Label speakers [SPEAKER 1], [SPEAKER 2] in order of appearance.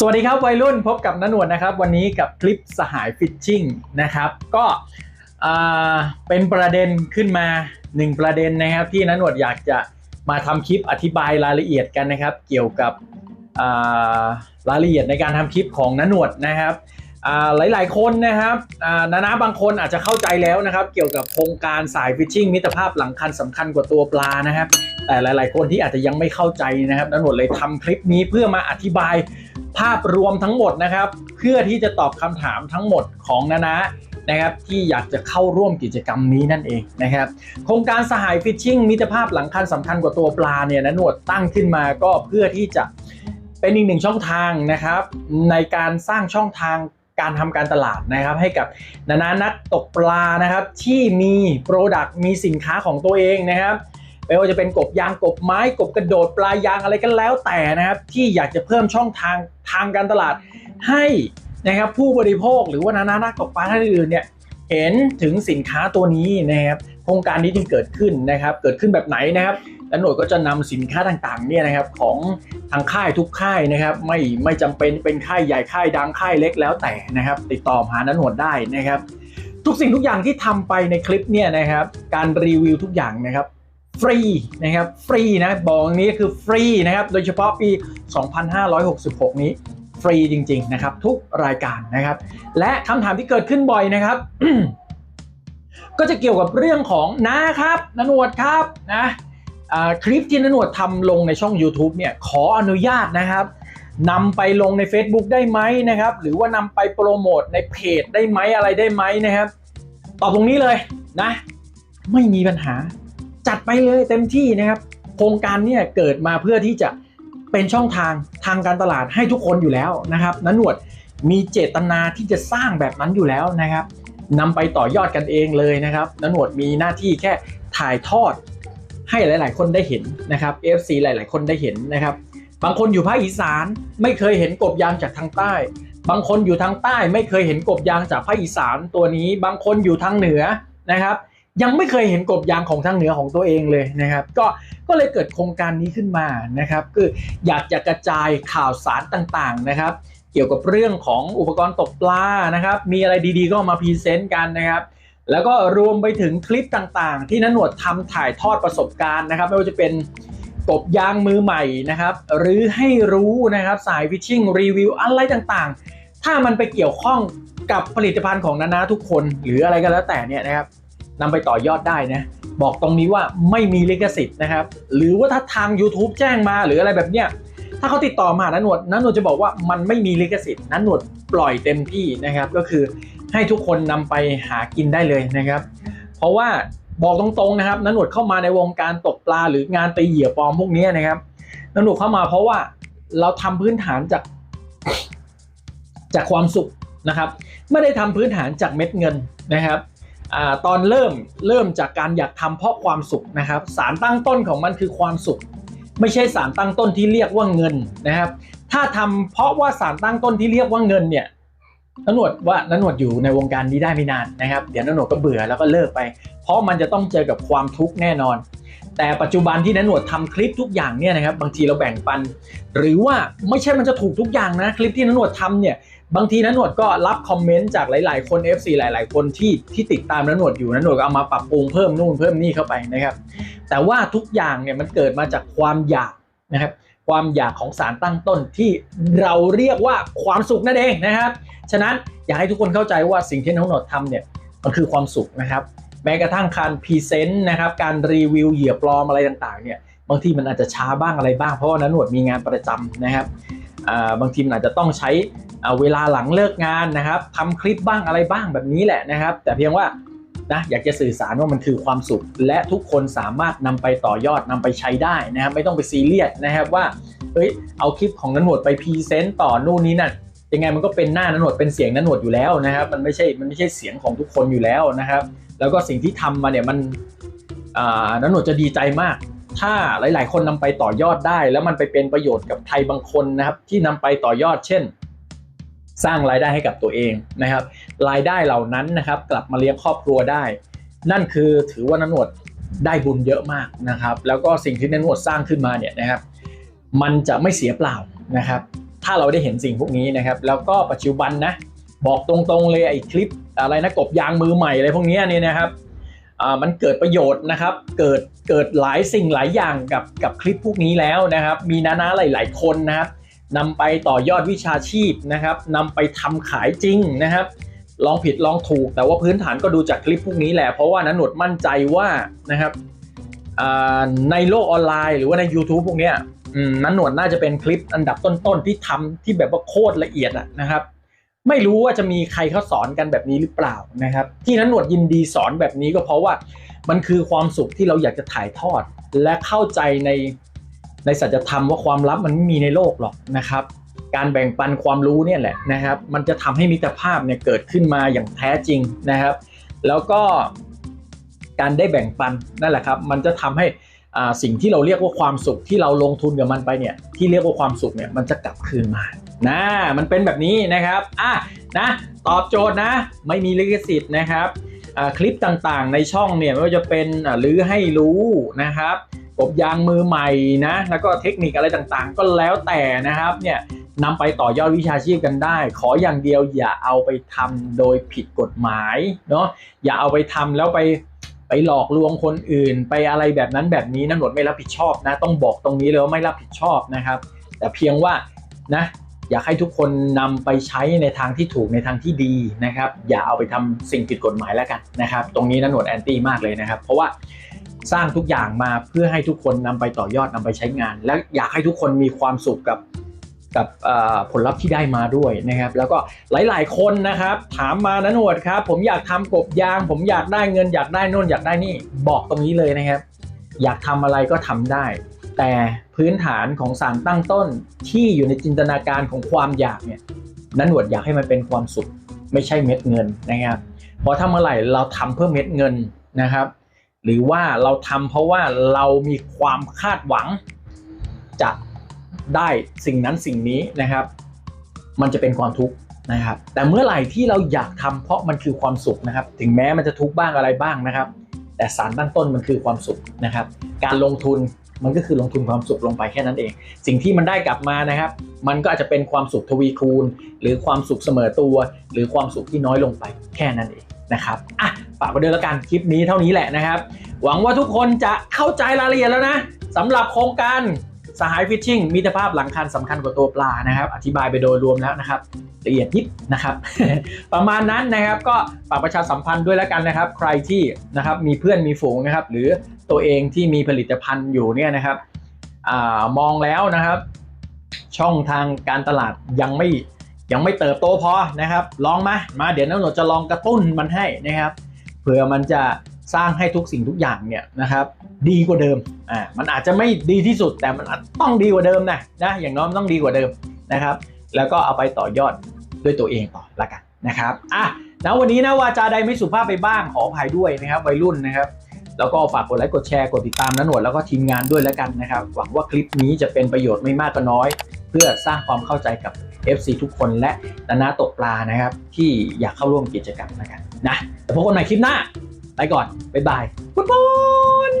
[SPEAKER 1] สวัสดีครับวัยรุ่นพบกับนันวดนะครับ วันนี้กับคลิปสหายฟิชชิ่งนะครับ ก็เป็นประเด็นขึ้นมาหนึ่งประเด็นนะครับ ที่นันวดอยากจะมาทำคลิปอธิบายรายละเอียดกันนะครับ เกี่ยวกับรายละเอียดในการทำคลิปของนันวดนะครับหลายๆ คนนะครับนานาบางคนอาจจะเข้าใจแล้วนะครับ เกี่ยวกับโครงการสายฟิชชิ่งมิตรภาพหลังคันสำคัญกว่าตัวปลานะครับ แต่หลาย ๆ คนที่อาจจะยังไม่เข้าใจนะครับนันวดเลยทำคลิปนี้เพื่อมาอธิบาย ภาพรวมทั้งหมดนะครับ เพื่อที่จะตอบคำถามทั้งหมดของนานะนะครับที่อยากจะเข้าร่วมกิจกรรมนี้นั่นเองนะครับโครงการสหายฟิชชิ่งมิตรภาพหลังคันสำคัญกว่าตัวปลาเนี่ยนะหนวดตั้งขึ้นมาก็เพื่อที่จะเป็นอีกหนึ่งช่องทางนะครับ ในการสร้างช่องทางการทำการตลาดนะครับ ให้กับนานานักตกปลานะครับที่มีโปรดักต์มีสินค้าของตัวเองนะครับ ไม่ว่าจะเป็นกบยางกบไม้กบกระโดดปลายยางอะไรก็แล้วแต่นะครับที่อยากจะเพิ่มช่องทางทางการตลาดให้นะครับผู้บริโภคหรือว่านานานักตกปลาท่านอื่นเนี่ยเห็นถึงสินค้าตัวนี้นะครับโครงการนี้จึงเกิดขึ้นนะครับ เกิดขึ้นแบบไหนนะครับและหน่วยก็จะนำสินค้าต่างๆเนี่ยนะครับของทางค่ายทุกค่ายนะครับ ไม่ไม่จำเป็นเป็นค่ายใหญ่ค่ายดังค่ายเล็กแล้วแต่นะครับ ติดต่อหานันหนวดได้นะครับ ทุกสิ่งทุกอย่างที่ทำไปในคลิปเนี่ยนะครับ การรีวิวทุกอย่างนะครับ ฟรีนะครับฟรีนะบอกงนี้คือฟรีนะครับโดยเฉพาะปี 2566 นี้ฟรีจริงๆนะครับทุกรายการนะครับ และคำถามที่เกิดขึ้นบ่อยนะครับ ก็จะเกี่ยวกับเรื่องของนะครับนนวดครับนะคลิปที่นนวดทำลงในช่อง YouTube เนี่ยขออนุญาตนะครับนำไปลงใน Facebook ได้ไหมนะครับ หรือว่านำไปโปรโมทในเพจได้ไหมอะไรได้ไหมนะครับ ตอบตรงนี้เลยนะ ไม่มีปัญหา จัดไปเลยเต็มที่นะครับ โครงการเนี่ยเกิดมาเพื่อที่จะเป็นช่องทางทางการตลาดให้ทุกคนอยู่แล้วนะครับนันหนวดมีเจตนาที่จะสร้างแบบนั้นอยู่แล้วนะครับนำไปต่อยอดกันเองเลยนะครับนันหนวดมีหน้าที่แค่ถ่ายทอดให้หลาย ๆ คนได้เห็นนะครับ FC หลาย ๆ คนได้เห็นนะครับ บางคนอยู่ภาคอีสานไม่เคยเห็นกบยางจากทางใต้ บางคนอยู่ทางใต้ไม่เคยเห็นกบยางจากภาคอีสานตัวนี้ บางคนอยู่ทางเหนือนะครับ ยังไม่เคยเห็นกบยางของทางเหนือของตัวเองเลยนะครับ ก็ก็เลยเกิดโครงการนี้ขึ้นมานะครับคืออยากจะกระจายข่าวสารต่างๆนะครับ เกี่ยวกับเรื่องของอุปกรณ์ตกปลานะครับ มีอะไรดีๆก็มาพรีเซนต์กันนะครับ แล้วก็รวมไปถึงคลิปต่างๆ ที่นันหนวดทำถ่ายทอดประสบการณ์นะครับ ไม่ว่าจะเป็นกบยางมือใหม่นะครับ หรือให้รู้นะครับสายฟิชชิ่งรีวิวอะไรต่างๆ ถ้ามันไปเกี่ยวข้องกับผลิตภัณฑ์ของนานาทุกคน หรืออะไรก็แล้วแต่เนี่ยนะครับ นำไปต่อยอดได้นะ บอกตรงนี้ว่าไม่มีลิขสิทธิ์นะครับ หรือว่าถ้าทาง YouTube แจ้งมาหรืออะไรแบบเนี้ยถ้าเขาติดต่อมานันหนวดนันหนวดจะบอกว่ามันไม่มีลิขสิทธิ์นันหนวดปล่อยเต็มที่นะครับ ก็คือให้ทุกคนนำไปหากินได้เลยนะครับ เพราะว่าบอกตรงๆนะครับนันหนวดเข้ามาในวงการตกปลาหรืองานตีเหยื่อปลอมพวกนี้นะครับนันหนวดเข้ามาเพราะว่าเราทำพื้นฐานจากจากความสุขนะครับ ไม่ได้ทำพื้นฐานจากเม็ดเงินนะครับ ตอนเริ่มเริ่มจากการอยากทำเพราะความสุขนะครับ สารตั้งต้นของมันคือความสุข ไม่ใช่สารตั้งต้นที่เรียกว่าเงินนะครับ ถ้าทำเพราะว่าสารตั้งต้นที่เรียกว่าเงินเนี่ยนหนวดว่านหนวดอยู่ในวงการนี้ได้ไม่นานนะครับ เดี๋ยวนหนวดก็เบื่อแล้วก็เลิกไป เพราะมันจะต้องเจอกับความทุกข์แน่นอน แต่ปัจจุบันที่นันหนวดทำคลิปทุกอย่างเนี่ยนะครับบางทีเราแบ่งปัน หรือว่าไม่ใช่มันจะถูกทุกอย่างนะคลิปที่นหนวดทำเนี่ยบางทีนันหนวดก็รับคอมเมนต์จากหลาย ๆ คน FC หลาย ๆ คนที่ที่ติดตามนันหนวดอยู่นันหนวดก็เอามาปรับปรุงเพิ่มนู่นเพิ่มนี่เข้าไปนะครับ แต่ว่าทุกอย่างเนี่ยมันเกิดมาจากความอยากนะครับความอยากของสารตั้งต้นที่เราเรียกว่าความสุขนั่นเองนะครับ ฉะนั้นอยากให้ทุกคนเข้าใจว่าสิ่งที่นันหนวดทำเนี่ยมันคือความสุขนะครับ แม้กระทั่งการพรีเซนต์นะครับการรีวิวเหยื่อปลอมอะไรต่างๆเนี่ยบางทีมันอาจจะช้าบ้างอะไรบ้างเพราะว่านันหนวดมีงานประจำนะครับบางทีมันอาจจะต้องใช้เวลาหลังเลิกงานนะครับทำคลิปบ้างอะไรบ้างแบบนี้แหละนะครับ แต่เพียงว่านะอยากจะสื่อสารว่ามันคือความสุข และทุกคนสามารถนำไปต่อยอดนำไปใช้ได้นะครับ ไม่ต้องไปซีเรียสนะครับว่าเฮ้ยเอาคลิปของนันหนวดไปพรีเซนต์ต่อนู่นนี่นั่นยังไงมันก็เป็นหน้านันหนวดเป็นเสียงนันหนวดอยู่แล้วนะครับ มันไม่ใช่มันไม่ใช่เสียงของทุกคนอยู่แล้วนะครับ แล้วก็สิ่งที่ทำมาเนี่ยมันนันหนวดจะดีใจมาก ถ้าหลาย ๆ คนนำไปต่อยอดได้ แล้วมันไปเป็นประโยชน์กับใครบางคนนะครับ ที่นำไปต่อยอด เช่น สร้างรายได้ให้กับตัวเองนะครับ รายได้เหล่านั้นนะครับ กลับมาเลี้ยงครอบครัวได้ นั่นคือถือว่านันหนวดได้บุญเยอะมากนะครับ แล้วก็สิ่งที่นันหนวดสร้างขึ้นมาเนี่ยนะครับ มันจะไม่เสียเปล่านะครับ ถ้าเราได้เห็นสิ่งพวกนี้นะครับ แล้วก็ปัจจุบันนะบอกตรงๆเลยไอ้คลิป อะไรนะกบยางมือใหม่อะไรพวกนี้นี่นะครับมันเกิดประโยชน์นะครับ เกิดเกิดหลายสิ่งหลายอย่างกับกับคลิปพวกนี้แล้วนะครับ มีนานาหลาย ๆ คนนะครับนำไปต่อยอดวิชาชีพนะครับนำไปทำขายจริงนะครับ ลองผิดลองถูก แต่ว่าพื้นฐานก็ดูจากคลิปพวกนี้แหละ เพราะว่านันหนวดมั่นใจว่านะครับในโลกออนไลน์หรือว่าใน YouTube พวกเนี้ยนันหนวดน่าจะเป็นคลิปอันดับต้นๆที่ทำที่แบบว่าโคตรละเอียดนะครับ ไม่รู้ว่าจะมีใครเขาสอนกันแบบนี้หรือเปล่านะครับ ที่นั้นหนวดยินดีสอนแบบนี้ก็เพราะว่ามันคือความสุขที่เราอยากจะถ่ายทอด และเข้าใจในในสัจธรรมว่าความลับมันไม่มีในโลกหรอกนะครับ การแบ่งปันความรู้เนี่ยแหละนะครับ มันจะทำให้มิตรภาพเนี่ยเกิดขึ้นมาอย่างแท้จริงนะครับ แล้วก็การได้แบ่งปันนั่นแหละครับ มันจะทำให้ สิ่งที่เราเรียกว่าความสุขที่เราลงทุนกับมันไปเนี่ยที่เรียกว่าความสุขเนี่ยมันจะกลับคืนมานะมันเป็นแบบนี้นะครับอะนะตอบโจทย์นะ ไม่มีลิขสิทธิ์นะครับคลิปต่างๆ ในช่องเนี่ยไม่ว่าจะเป็นอ่าลือให้รู้นะครับกบยางมือใหม่นะแล้วก็เทคนิคอะไรต่างๆ ก็แล้วแต่นะครับเนี่ยนำไปต่อยอดวิชาชีพกันได้ ขออย่างเดียวอย่าเอาไปทำโดยผิดกฎหมายเนาะอย่าเอาไปทำแล้วไป ไปหลอกลวงคนอื่น ไปอะไรแบบนั้นแบบนี้นะหวดไม่รับผิดชอบนะ ต้องบอกตรงนี้เลยว่าไม่รับผิดชอบนะครับ แต่เพียงว่านะอยากให้ทุกคนนำไปใช้ในทางที่ถูกในทางที่ดีนะครับ อย่าเอาไปทำสิ่งผิดกฎหมายแล้วกันนะครับ ตรงนี้นะหนวดแอนตี้มากเลยนะครับ เพราะว่าสร้างทุกอย่างมาเพื่อให้ทุกคนนำไปต่อยอดนำไปใช้งาน และอยากให้ทุกคนมีความสุขกับ กับผลลัพธ์ที่ได้มาด้วยนะครับ แล้วก็หลาย ๆ คนนะครับ ถามมานะหนวดครับ ผมอยากทำกบยาง ผมอยากได้เงินอยากได้น่นอยากได้นี่บอกตรงนี้เลยนะครับ อยากทำอะไรก็ทำได้ แต่พื้นฐานของสารตั้งต้นที่อยู่ในจินตนาการของความอยากเนี่ยนันหนวดอยากให้มันเป็นความสุข ไม่ใช่เม็ดเงินนะครับพราะถ้าเมื่อไหร่เราทำเพื่อเม็ดเงินนะครับ หรือว่าเราทำเพราะว่าเรามีความคาดหวังจะ ได้สิ่งนั้นสิ่งนี้นะครับ มันจะเป็นความทุกข์นะครับ แต่เมื่อไหร่ที่เราอยากทำเพราะมันคือความสุขนะครับ ถึงแม้มันจะทุกข์บ้างอะไรบ้างนะครับ แต่สารตั้งต้นมันคือความสุขนะครับ การลงทุนมันก็คือลงทุนความสุขลงไปแค่นั้นเอง สิ่งที่มันได้กลับมานะครับ มันก็อาจจะเป็นความสุขทวีคูณ หรือความสุขเสมอตัว หรือความสุขที่น้อยลงไปแค่นั้นเองนะครับอะฝากไว้ด้วยแล้วกันคลิปนี้เท่านี้แหละนะครับ หวังว่าทุกคนจะเข้าใจรายละเอียดแล้วนะสำหรับโครงการ สหายฟิชชิ่งมิตรภาพหลังคันสำคัญกว่าตัวปลานะครับ อธิบายไปโดยรวมแล้วนะครับละเอียดยิบนะครับ ประมาณนั้นนะครับก็ฝากประชาสัมพันธ์ด้วยแล้วกันนะครับ ใครที่นะครับมีเพื่อนมีฝูงนะครับ หรือตัวเองที่มีผลิตภัณฑ์อยู่เนี่ยนะครับอมองแล้วนะครับ ช่องทางการตลาดยังไม่ยังไม่เติบโตพอนะครับ ลองมามาเดี๋ยวน้องหนวดจะลองกระตุ้นมันให้นะครับเผื่อมันจะ สร้างให้ทุกสิ่งทุกอย่างเนี่ยนะครับดีกว่าเดิมอ่ามันอาจจะไม่ดีที่สุดแต่มันต้องดีกว่าเดิมนะนะอย่างน้อยมันต้องดีกว่าเดิมนะครับ แล้วก็เอาไปต่อยอดด้วยตัวเองต่อละกันนะครับอะแล้ววันนี้นะวาจาใดไม่สุภาพไปบ้างขออภัยด้วยนะครับวัยรุ่นนะครับแล้วก็ฝากกดไลค์กดแชร์กดติดตามนะหนวดแล้วก็ทีมงานด้วยแล้วกันนะครับ หวังว่าคลิปนี้จะเป็นประโยชน์ไม่มากก็น้อย เพื่อสร้างความเข้าใจกับ FC ทุกคนและนานาตกปลานะครับ ที่อยากเข้าร่วมกิจกรรมแล้วกันนะแต่พบกันใหม่คลิปหน้า ไปก่อนบ๊ายบายฟุตบอล